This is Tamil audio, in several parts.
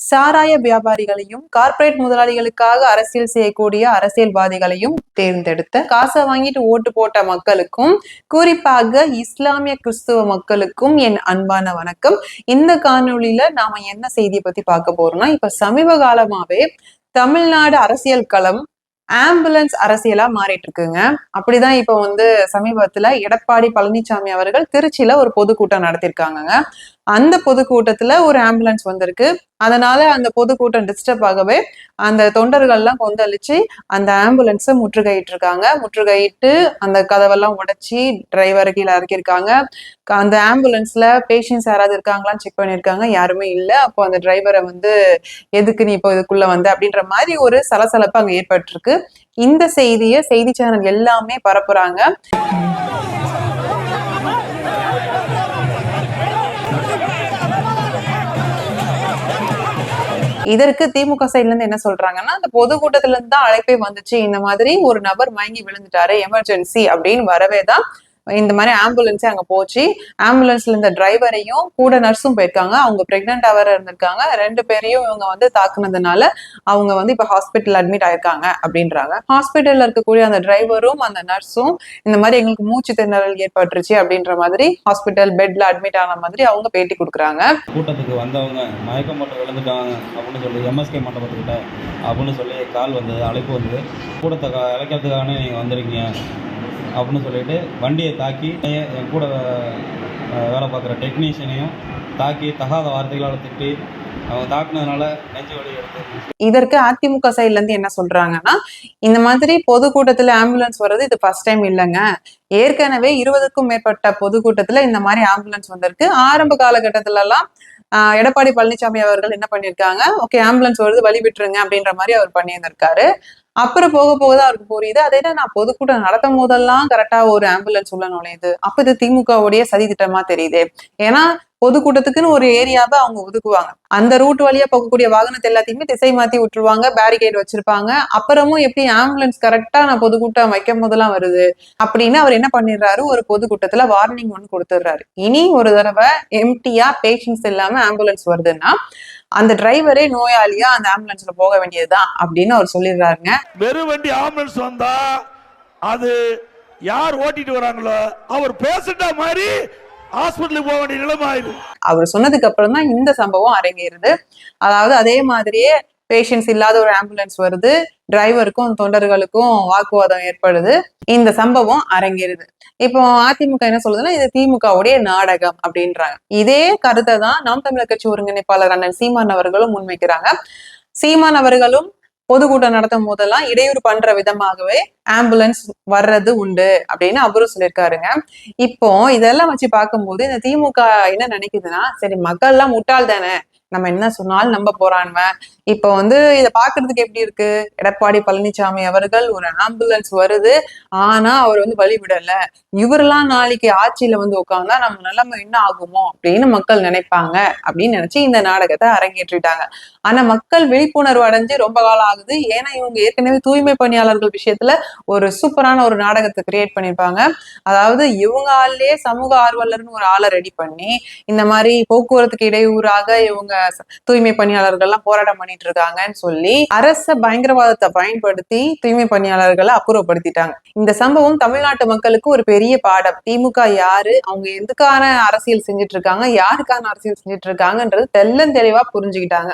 சாராய வியாபாரிகளையும் கார்ப்பரேட் முதலாளிகளுக்காக அரசியல் செய்யக்கூடிய அரசியல்வாதிகளையும் தேர்ந்தெடுத்த காசை வாங்கிட்டு ஓட்டு போட்ட மக்களுக்கும் குறிப்பாக இஸ்லாமிய கிறிஸ்துவ மக்களுக்கும் என் அன்பான வணக்கம். இந்த காணொலியில நாம என்ன செய்தியை பத்தி பார்க்க போறோம்னா இப்ப சமீப காலமாவே தமிழ்நாடு அரசியல் களம் ஆம்புலன்ஸ் அரசியலா மாறிட்டு இருக்குங்க. அப்படிதான் இப்ப வந்து சமீபத்துல எடப்பாடி பழனிசாமி அவர்கள் திருச்சியில ஒரு பொதுக்கூட்டம் நடத்திருக்காங்க அந்த பொதுக்கூட்டத்துல ஒரு ஆம்புலன்ஸ் வந்திருக்கு. அதனால அந்த பொதுக்கூட்டம் டிஸ்டர்ப் ஆகவே அந்த தொண்டர்கள்லாம் கொந்தளிச்சு அந்த ஆம்புலன்ஸை முற்றுகையிட்டு இருக்காங்க முற்றுகையிட்டு அந்த கதவெல்லாம் உடைச்சி டிரைவர் கீழே இறக்கியிருக்காங்க. அந்த ஆம்புலன்ஸ்ல பேஷண்ட்ஸ் யாராவது இருக்காங்களான்னு செக் பண்ணியிருக்காங்க. யாருமே இல்லை. அப்போ அந்த டிரைவரை வந்து எதுக்கு நீ இப்போ இதுக்குள்ள வந்த? அப்படின்ற மாதிரி ஒரு சலசலப்பு அங்கே ஏற்பட்டிருக்கு. இந்த செய்தியை செய்தி சேனல் எல்லாமே பரப்புறாங்க. இதற்கு திமுக சைட்ல இருந்து என்ன சொல்றாங்கன்னா அந்த பொதுக்கூட்டத்துல இருந்து தான் அழைப்பே வந்துச்சு. இந்த மாதிரி ஒரு நபர் மயங்கி விழுந்துட்டாரு எமர்ஜென்சி அப்படின்னு வரவே தான் இந்த மாதிரி ஆம்புலன்ஸே அங்க போச்சு. ஆம்புலன்ஸ்ல இருந்த டிரைவரையும் கூட நர்ஸும் போயிருக்காங்க. அவங்க பிரெக்னெண்டா வேற இருந்திருக்காங்க. ரெண்டு பேரையும் இவங்க வந்து தாக்குனதுனால அவங்க வந்து இப்ப ஹாஸ்பிட்டல் அட்மிட் ஆயிருக்காங்க அப்படின்றாங்க. ஹாஸ்பிட்டல்ல இருக்கக்கூடிய அந்த டிரைவரும் அந்த நர்ஸும் இந்த மாதிரி எங்களுக்கு மூச்சு திணறல் ஏற்பட்டுருச்சு அப்படின்ற மாதிரி ஹாஸ்பிட்டல் பெட்ல அட்மிட் ஆன மாதிரி அவங்க பேட்டி கொடுக்குறாங்க. கூட்டத்துக்கு வந்தவங்க மயக்கம் போட்டு விழுந்துட்டாங்க அப்படின்னு சொல்லி எம்எஸ்கே மண்டபத்துக்கிட்ட அப்படின்னு சொல்லி கால் வந்தது அழைப்பு வந்தது. கூட்டத்தை அழைக்கிறதுக்கான நீங்கள் வந்திருக்கீங்க. அப்படின்னு சொல்லிட்டு வண்டியை தாக்கி என் கூட வேலை பார்க்குற டெக்னீஷியனையும் தாக்கி தகாத வார்த்தைகளால் திட்டி இதற்கு அதிமுக சைட்ல இருந்து என்ன சொல்றாங்கன்னா இந்த மாதிரி பொதுக்கூட்டத்துல ஆம்புலன்ஸ் வர்றது இது ஃபர்ஸ்ட் டைம் இல்லைங்க. ஏற்கனவே இருபதுக்கும் மேற்பட்ட பொதுக்கூட்டத்துல இந்த மாதிரி ஆம்புலன்ஸ் வந்திருக்கு. ஆரம்ப காலகட்டத்துல எல்லாம் ஆஹ் எடப்பாடி பழனிசாமி அவர்கள் என்ன பண்ணிருக்காங்க ஓகே ஆம்புலன்ஸ் வருது வழி விட்டுருங்க அப்படின்ற மாதிரி அவர் பண்ணியிருந்திருக்காரு. அப்புறம் போக போக தான் அவருக்கு புரியுது. அதே நான் பொதுக்கூட்டம் நடத்தும் போதெல்லாம் கரெக்டா ஒரு ஆம்புலன்ஸ் உள்ள நுழையுது. அப்ப இது திமுகவுடைய சதி திட்டமா தெரியுது. ஏன்னா பொதுக்கூட்டத்துக்குன்னு ஒரு ஏரியாவை அவங்க ஒதுக்குவாங்க. அந்த ரூட் வழியா போகக்கூடிய வாகனத்தை எல்லாத்தையுமே திசை மாத்தி விட்டுருவாங்க பேரிகேட் வச்சிருப்பாங்க. அப்புறமும் எப்படி ஆம்புலன்ஸ் கரெக்டா நான் பொதுக்கூட்டம் வைக்கும் போதெல்லாம் வருது அப்படின்னு அவர் என்ன பண்ணிடுறாரு? ஒரு பொதுக்கூட்டத்துல வார்னிங் ஒன்று கொடுத்துடுறாரு. இனி ஒரு தடவை எம்டியா பேஷன்ஸ் இல்லாம ஆம்புலன்ஸ் வருதுன்னா அந்த டிரைவரே நோயாளியா அந்த ஆம்புலன்ஸ்ல போக வேண்டியதுதான் அப்படின்னு அவர் சொல்லிடுறாருங்க. வெறும் வண்டி ஆம்புலன்ஸ் வந்தா அது யார் ஓட்டிட்டு வராங்களோ அவர் பேசிட்டா மாதிரி ஹாஸ்பிட்டலுக்கு போக வேண்டிய நிலைமை ஆயிடும் அவர் சொன்னதுக்கு அப்புறம் தான் இந்த சம்பவம் அரங்கேறுது. அதாவது அதே மாதிரியே பேஷன்ஸ் இல்லாத ஒரு ஆம்புலன்ஸ் வருது டிரைவருக்கும் தொண்டர்களுக்கும் வாக்குவாதம் ஏற்படுது. இந்த சம்பவம் அரங்கேறுது. இப்போ அதிமுக என்ன சொல்லுதுன்னா இது திமுகவுடைய நாடகம் அப்படின்றாங்க. இதே கருத்தை தான் நாம் தமிழர் கட்சி ஒருங்கிணைப்பாளர் அண்ணன் சீமான் அவர்களும் முன்வைக்கிறாங்க. சீமான் அவர்களும் பொதுக்கூட்டம் நடத்தும் போதெல்லாம் இடையூறு பண்ற விதமாகவே ஆம்புலன்ஸ் வர்றது உண்டு அப்படின்னு அவரும் சொல்லியிருக்காருங்க. இப்போ இதெல்லாம் வச்சு பார்க்கும்போது இந்த திமுக என்ன நினைக்குதுன்னா சரி மக்கள் எல்லாம் முட்டாள் தானே நம்ம என்ன சொன்னாலும் நம்ப போறான்வன். இப்போ வந்து இதை பாக்குறதுக்கு எப்படி இருக்கு? எடப்பாடி பழனிசாமி அவர்கள் ஒரு ஆம்புலன்ஸ் வருது. ஆனா அவர் வந்து வழிவிடல இவரெல்லாம் நாளைக்கு ஆட்சியில வந்து உட்காந்தா நம்ம நிலைமை என்ன ஆகுமோ அப்படின்னு மக்கள் நினைப்பாங்க அப்படின்னு நினைச்சு இந்த நாடகத்தை அரங்கேற்றிட்டாங்க. ஆனா மக்கள் விழிப்புணர்வு அடைஞ்சு ரொம்ப காலம் ஆகுது. ஏன்னா இவங்க ஏற்கனவே தூய்மை பணியாளர்கள் விஷயத்துல ஒரு சூப்பரான ஒரு நாடகத்தை கிரியேட் பண்ணிருப்பாங்க அதாவது இவங்க ஆள்லயே சமூக ஆர்வலர்னு ஒரு ஆளை ரெடி பண்ணி இந்த மாதிரி போக்குவரத்துக்கு இடையூறாக இவங்க தூய்மை பணியாளர்கள்லாம் போராட்டம் பண்ணிட்டு இருக்காங்கன்னு சொல்லி அரச பயங்கரவாதத்தை பயன்படுத்தி தூய்மை பணியாளர்களை அப்புறப்படுத்திட்டாங்க. இந்த சம்பவம் தமிழ்நாட்டு மக்களுக்கு ஒரு பெரிய பாடம். திமுக யாரு? அவங்க எதுக்கான அரசியல் செஞ்சுட்டு இருக்காங்க யாருக்கான அரசியல் செஞ்சுட்டு இருக்காங்கன்றது தெல்லந்தெளிவா புரிஞ்சுக்கிட்டாங்க.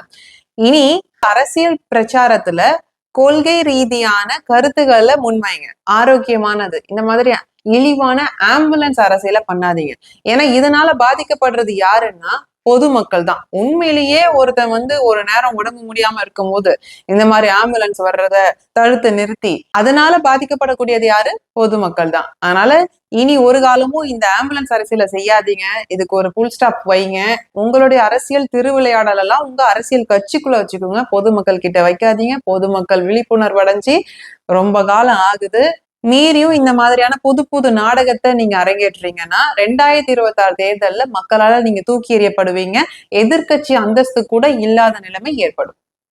இனி அரசியல் பிரச்சாரத்துல கொள்கை ரீதியான கருத்துக்களை முன்வைங்க. ஆரோக்கியமானது. இந்த மாதிரி இழிவான ஆம்புலன்ஸ் அரசியல பண்ணாதீங்க. ஏன்னா இதனால பாதிக்கப்படுறது யாருன்னா பொதுமக்கள் தான். உண்மையிலேயே ஒருத்தன் வந்து ஒரு நேரம் உடம்பு முடியாம இருக்கும்போது இந்த மாதிரி ஆம்புலன்ஸ் வர்றத தடுத்து நிறுத்தி அதனால பாதிக்கப்படக்கூடியது யாரு? பொதுமக்கள் தான். அதனால இனி ஒரு காலமும் இந்த ஆம்புலன்ஸ் அரசியல செய்யாதீங்க. இதுக்கு ஒரு புல் ஸ்டாப் வைங்க. உங்களுடைய அரசியல் திருவிளையாடல் எல்லாம் உங்க அரசியல் கட்சிக்குள்ள வச்சுக்கோங்க. பொதுமக்கள் கிட்ட வைக்காதீங்க. பொதுமக்கள் விழிப்புணர்வு அடைஞ்சு ரொம்ப காலம் ஆகுது. மீறியும் இந்த மாதிரியான புது புது நாடகத்தை நீங்க அரங்கேற்றுறீங்கன்னா ரெண்டாயிரத்தி இருபத்தி ஆறு தேர்தலில் மக்களால நீங்க தூக்கி எறியப்படுவீங்க. எதிர்க்கட்சி அந்தஸ்து கூட இல்லாத நிலைமை ஏற்படும்.